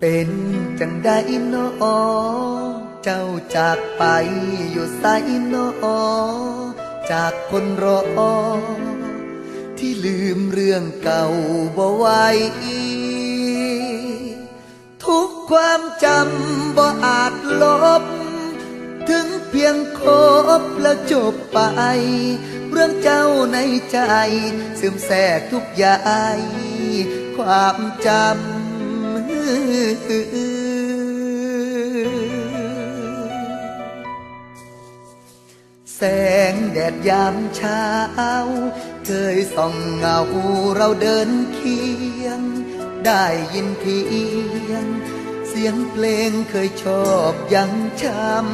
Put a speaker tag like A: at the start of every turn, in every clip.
A: เป็นจังได้นอเจ้าจากไปอยู่ไสนอจากคนรอ ที่ลืมเรื่องเก่าบ่ไหวทุกความจำบ่อาจลบ ถึงเพียงคบแล้วจบไป เรื่องเจ้าในใจซึมแทรกทุกอย่างความจำ แสงแดดยามเช้า เคยส่องเงาเราเดินเคียง ได้ยินเพียง เสียงเพลงเคยชอบยังช้ำ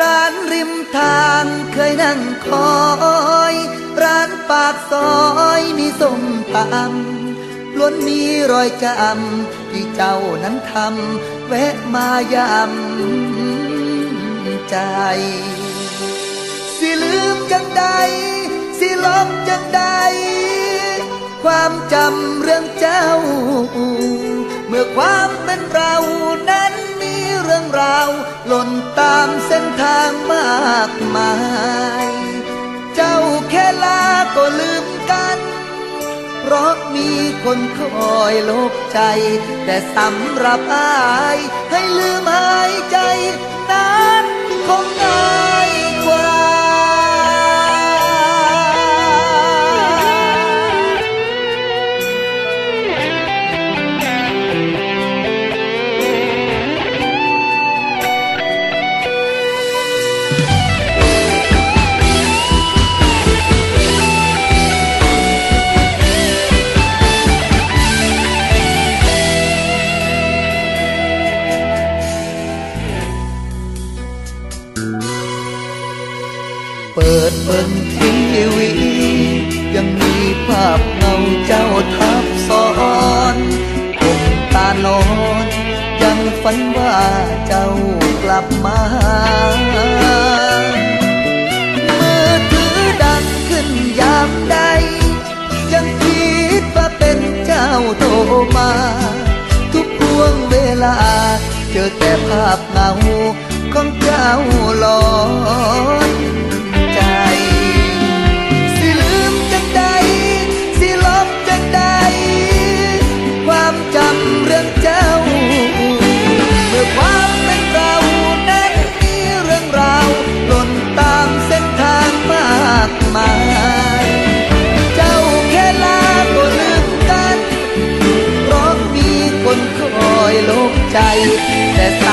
A: ร้านริมทางเคยนั่งคอย ร้านปากซอยมีส้มตำ ล้วนมีรอยจำที่เจ้านั้นทำแวะมายำใจ สิลืมจังใด สิลบจังใด ความจำเรื่องเจ้า เมื่อความเป็นเรานั้นมีเรื่องราวหล่นตามเส้นทางมากมาย เจ้าแค่ลาก็ลืม คนคอยลบใจ แต่สำหรับอายให้ลืมหายใจ เปิดเบิ่งทีวี ยังมีภาพเงาเจ้าทับซ้อนผมตานอนยังฝันว่าเจ้ากลับมามือถือดังขึ้นยามใด ยังคิดว่าเป็นเจ้าโทรมา ทุกห่วงเวลา เจอแต่ภาพเงาของเจ้าลอย Kai. Best